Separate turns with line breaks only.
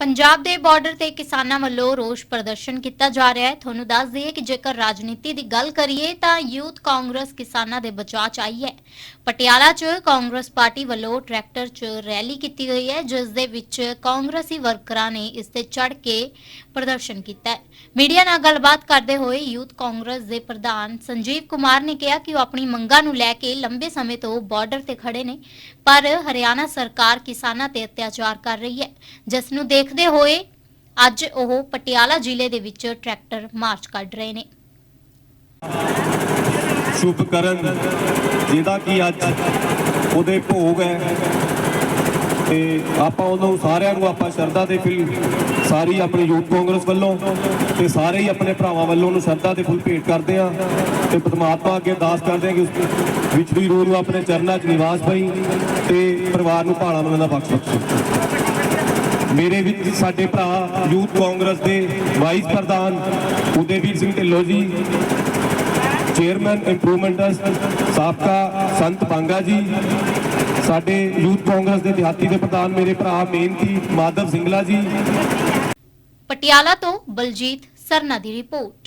ਪੰਜਾਬ ਦੇ ਬਾਰਡਰ ਤੇ ਕਿਸਾਨਾਂ ਵੱਲੋਂ ਰੋਸ ਪ੍ਰਦਰਸ਼ਨ ਕੀਤਾ ਜਾ ਰਿਹਾ ਹੈ। ਤੁਹਾਨੂੰ ਦੱਸ ਦਈਏ ਕਿ ਜੇਕਰ ਰਾਜਨੀਤੀ ਦੀ ਗੱਲ ਕਰੀਏ ਤਾਂ ਯੂਥ ਕਾਂਗਰਸ ਕਿਸਾਨਾਂ ਦੇ ਬਚਾਅ 'ਚ ਆਈ ਹੈ। ਪਟਿਆਲਾ 'ਚ ਕਾਂਗਰਸ ਪਾਰਟੀ ਵੱਲੋਂ ਟਰੈਕਟਰ 'ਚ ਰੈਲੀ ਕੀਤੀ ਗਈ ਹੈ, ਜਿਸ ਦੇ ਵਿੱਚ ਕਾਂਗਰਸੀ ਵਰਕਰਾਂ ਨੇ ਇਸ ਤੇ ਚੜ੍ਹ ਕੇ ਪ੍ਰਦਰਸ਼ਨ ਕੀਤਾ ਹੈ। ਮੀਡੀਆ ਨਾਲ ਗੱਲਬਾਤ ਕਰਦੇ ਹੋਏ ਯੂਥ ਕਾਂਗਰਸ ਦੇ ਪ੍ਰਧਾਨ ਸੰਜੀਵ ਕੁਮਾਰ ਨੇ ਕਿਹਾ ਕਿ ਉਹ ਆਪਣੀ ਮੰਗਾਂ ਨੂੰ ਲੈ ਕੇ ਲੰਬੇ ਸਮੇਂ ਤੋਂ ਬਾਰਡਰ ਤੇ ਖੜੇ ਨੇ, ਪਰ ਹਰਿਆਣਾ ਸਰਕਾਰ ਕਿਸਾਨਾਂ ਤੇ ਅਤਿਆਚਾਰ ਕਰ ਰਹੀ ਹੈ। ਜਿਸ ਨੂੰ ਦੇਖਦੇ ਹੋਏ ਅੱਜ ਉਹ ਪਟਿਆਲਾ ਜ਼ਿਲ੍ਹੇ ਦੇ ਵਿੱਚ ਟਰੈਕਟਰ ਮਾਰਚ ਕੱਢ ਰਹੇ ਨੇ।
ਸ਼ੁਭ ਕਰਨ, ਜਿਹਦਾ ਕਿ ਅੱਜ ਉਹਦੇ ਭੋਗ ਹੈ। ਤੇ ਆਪਾਂ ਉਹਨੂੰ ਸਾਰਿਆਂ ਨੂੰ ਆਪਾਂ ਸ਼ਰਧਾ ਦੇ ਫੁੱਲ, ਸਾਰੀ ਆਪਣੀ ਯੂਥ ਕਾਂਗਰਸ ਵੱਲੋਂ ਤੇ ਸਾਰੇ ਹੀ ਆਪਣੇ ਭਰਾਵਾਂ ਵੱਲੋਂ ਉਹਨੂੰ ਸ਼ਰਧਾ ਦੇ ਫੁੱਲ ਭੇਟ ਕਰਦੇ ਆ ਤੇ ਪਰਮਾਤਮਾ ਅੱਗੇ ਅਰਦਾਸ ਕਰਦੇ ਆ ਕਿ ਉਸ ਵਿਚੜੀ ਰੂਹ ਨੂੰ ਆਪਣੇ ਚਰਨਾਂ 'ਚ ਨਿਵਾਸ ਪਈ ਤੇ ਪਰਿਵਾਰ ਨੂੰ ਭਾਣਾ ਉਹਨਾਂ ਦਾ ਬਖਸ਼ ਬਖਸ਼ੇ। ਮੇਰੇ ਵਿੱਚ ਸਾਡੇ ਭਰਾ ਯੂਥ ਕਾਂਗਰਸ ਦੇ ਵਾਈਸ ਪ੍ਰਧਾਨ ਉਦੇਵੀਰ Singh Dhillon ji, chairman improvement trust ਸਾਬਕਾ ਸੰਤ ਬਾਂਗਾ ਜੀ, ਸਾਡੇ ਯੂਥ ਕਾਂਗਰਸ ਦੇ ਦਿਹਾਤੀ ਦੇ ਪ੍ਰਧਾਨ ਮੇਰੇ ਭਰਾ ਮੇਨਤੀ ਮਾਧਵ ਸਿੰਗਲਾ ਜੀ।
ਪਟਿਆਲਾ ਤੋਂ ਬਲਜੀਤ ਸਰਨਾ ਦੀ ਰਿਪੋਰਟ।